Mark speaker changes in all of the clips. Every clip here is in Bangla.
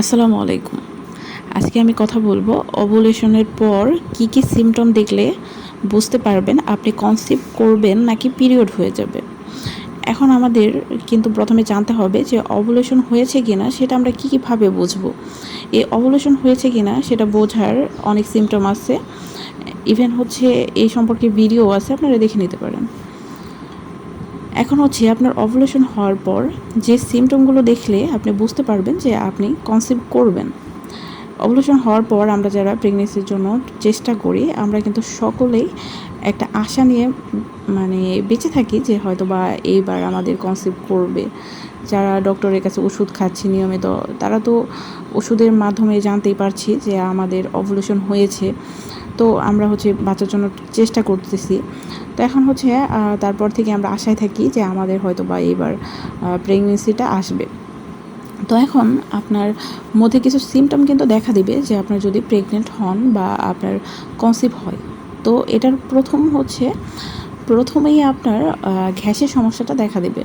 Speaker 1: আসসালামু আলাইকুম। আজকে আমি কথা বলব ওভুলেশনের পর কি কি সিমটম দেখলে বুঝতে পারবেন আপনি কনসিভ করবেন নাকি পিরিয়ড হয়ে যাবে। এখন আমাদের কিন্তু প্রথমে জানতে হবে যে অভুলেশন হয়েছে কিনা সেটা আমরা কী কীভাবে বুঝব। এই অভুলেশন হয়েছে কিনা সেটা বোঝার অনেক সিমটম আছে। ইভেন হচ্ছে এই সম্পর্কে ভিডিও আছে, আপনারা দেখে নিতে পারেন। এখন হচ্ছে আপনার অভুলেশন হওয়ার পর যে সিমটমগুলো দেখলে আপনি বুঝতে পারবেন যে আপনি কনসিভ করবেন। অভুলেশন হওয়ার পর আমরা যারা প্রেগনেন্সির জন্য চেষ্টা করি, আমরা কিন্তু সকলেই একটা আশা নিয়ে মানে বেঁচে থাকি যে হয়তো বা এইবার আমাদের কনসিভ করবে। যারা ডক্টরের কাছে ওষুধ খাচ্ছি নিয়মিত, তারা তো ওষুধের মাধ্যমে জানতেই পারছি যে আমাদের অভুলেশন হয়েছে। তো আমরা হচ্ছে বাচ্চার জন্য চেষ্টা করতেছি। তো এখন হচ্ছে তারপর থেকে আমরা আশায় থাকি যে আমাদের হয়তো বা এবার প্রেগনেন্সিটা আসবে। তো এখন আপনার মধ্যে কিছু সিমটম কিন্তু দেখা দিবে যে আপনার যদি প্রেগনেন্ট হন বা আপনার কনসিভ হয়। তো এটার প্রথম হচ্ছে প্রথমেই আপনার ঘ্যাসের সমস্যাটা দেখা দেবে।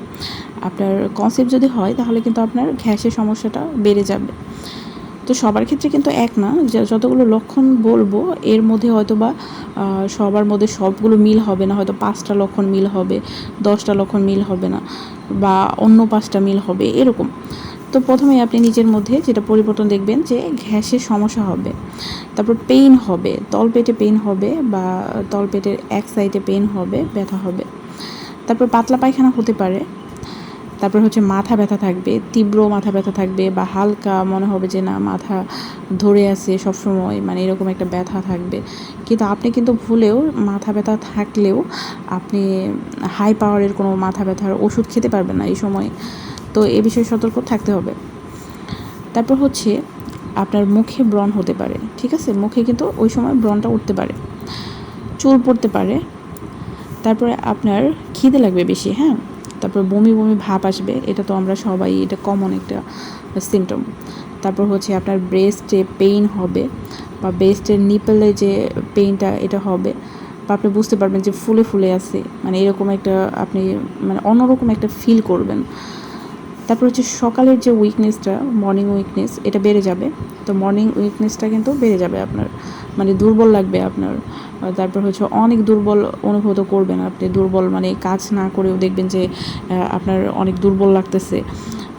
Speaker 1: আপনার কনসেপ্ট যদি হয়, তাহলে কিন্তু আপনার ঘ্যাসের সমস্যাটা বেড়ে যাবে। তো সবার ক্ষেত্রে কিন্তু এক না যতগুলো লক্ষণ বলব, এর মধ্যে হয়তো বা সবার মধ্যে সবগুলো মিল হবে না, হয়তো পাঁচটা লক্ষণ মিল হবে, দশটা লক্ষণ মিল হবে না, বা অন্য পাঁচটা মিল হবে, এরকম। তো প্রথমে আপনি নিজের মধ্যে যেটা পরিবর্তন দেখবেন যে ঘ্যাসের সমস্যা হবে, তারপর পেইন হবে, তলপেটে পেইন হবে বা তলপেটের এক সাইডে পেইন হবে, ব্যথা হবে। তারপর পাতলা পায়খানা হতে পারে, তারপর হচ্ছে মাথা ব্যথা থাকবে, তীব্র মাথা ব্যথা থাকবে বা হালকা মনে হবে যে না, মাথা ধরে আছে সবসময় মানে এরকম একটা ব্যথা থাকবে। কিন্তু আপনি কিন্তু ভুলেও মাথা ব্যথা থাকলেও আপনি হাই পাওয়ারের কোনো মাথা ব্যথার ওষুধ খেতে পারবেন না এই সময়। তো এ বিষয়ে সতর্ক থাকতে হবে। তারপর হচ্ছে আপনার মুখে ব্রণ হতে পারে, ঠিক আছে? মুখে কিন্তু ওই সময় ব্রণটা উঠতে পারে, চুল পড়তে পারে। তারপরে আপনার খিদে লাগবে বেশি হ্যাঁ? তারপর বমি বমি ভাব আসবে, এটা তো আমরা সবাই, এটা কমন একটা সিমটম তারপর হচ্ছে আপনার ব্রেস্টে পেইন হবে বা ব্রেস্টের নিপেলে যে পেইনটা এটা হবে, বা আপনি বুঝতে পারবেন যে ফুলে ফুলে আছে মানে এরকম একটা আপনি মানে অন্যরকম একটা ফিল করবেন। তারপর হচ্ছে সকালের যে উইকনেসটা মর্নিং উইকনেস এটা বেড়ে যাবে। তো মর্নিং উইকনেসটা কিন্তু বেড়ে যাবে আপনার মানে দুর্বল লাগবে আপনার। তারপর হচ্ছে অনেক দুর্বল অনুভূত করবেন আপনি। দুর্বল মানে কাজ না করেও দেখবেন যে আপনার অনেক দুর্বল লাগতেছে।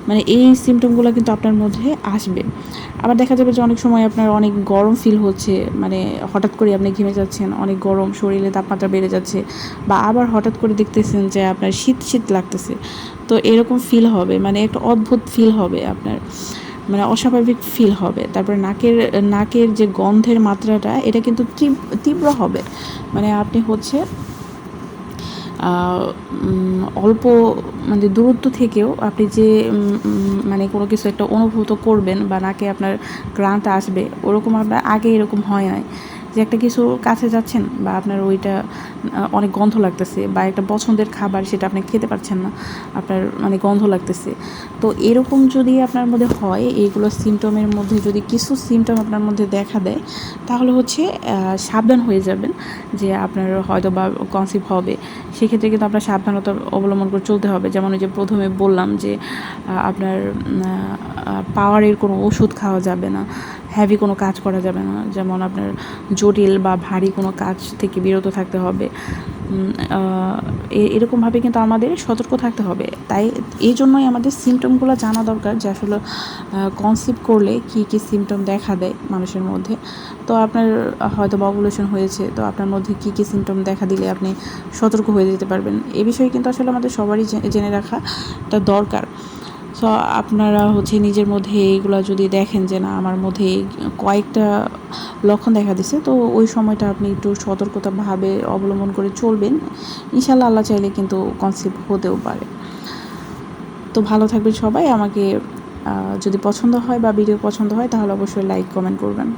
Speaker 1: মানে এই সিমটমগুলো কিন্তু আপনার মধ্যে আসবে। আবার দেখা যাবে যে অনেক সময় আপনার অনেক গরম ফিল হচ্ছে মানে হঠাৎ করে আপনি ঘেমে যাচ্ছেন, অনেক গরম, শরীরে তাপমাত্রা বেড়ে যাচ্ছে, বা আবার হঠাৎ করে দেখতেছেন যে আপনার শীত শীত লাগতেছে। তো এরকম ফিল হবে মানে একটা অদ্ভুত ফিল হবে আপনার মানে অস্বাভাবিক ফিল হবে। তারপরে নাকের নাকের যে গন্ধের মাত্রাটা, এটা কিন্তু তীব্র হবে। মানে আপনি হচ্ছে অল্প মানে দূরত্ব থেকেও আপনি যে মানে কোনো কিছু একটা অনুভূত করবেন বা নাকে আপনার গ্রান্ট আসবে, ওরকম আপনার আগে এরকম হয় নাই। যে একটা কিছু কাছে যাচ্ছেন বা আপনার ওইটা অনেক গন্ধ লাগতেছে বা একটা পছন্দের খাবার সেটা আপনি খেতে পারছেন না, আপনার মানে গন্ধ লাগতেছে। তো এরকম যদি আপনার মধ্যে হয় এইগুলো সিমটমের মধ্যে যদি কিছু সিমটম আপনার মধ্যে দেখা দেয়, তাহলে হচ্ছে সাবধান হয়ে যাবেন যে আপনার হয়তো বা কনসিভ হবে। সেক্ষেত্রে কিন্তু আপনার সাবধানতা অবলম্বন করে চলতে হবে। যেমন ওই যে প্রথমে বললাম যে আপনার পাওয়ারের কোনো ওষুধ খাওয়া যাবে না। হ্যাভি কোনো কাজ করা যাবে না। যেমন আপনার জটিল বা ভারী কোনো কাজ থেকে বিরত থাকতে হবে। এরকমভাবে কিন্তু আমাদের সতর্ক থাকতে হবে। তাই এই জন্যই আমাদের সিমটমগুলো জানা দরকার যে আসলে কনসিভ করলে কী কী সিমটম দেখা দেয় মানুষের মধ্যে। তো আপনার হয়তো ববুলেশন হয়েছে, তো আপনার মধ্যে কী কী সিমটম দেখা দিলে আপনি সতর্ক হয়ে যেতে পারবেন। এ বিষয়ে কিন্তু আসলে আমাদের সবারই জেনে রাখাটা দরকার। সো আপনারা হচ্ছে নিজের মধ্যে এইগুলো যদি দেখেন যে না, আমার মধ্যে কয়েকটা লক্ষণ দেখা দিছে, তো ওই সময়টা আপনি একটু সতর্কতাভাবে অবলম্বন করে চলবেন। ইনশাল্লাহ আল্লাহ চাইলে কিন্তু কনসেপ্ট হতেও পারে। তো ভালো থাকবেন সবাই। আমাকে যদি পছন্দ হয় বা ভিডিও পছন্দ হয়, তাহলে অবশ্যই লাইক, কমেন্ট করবেন।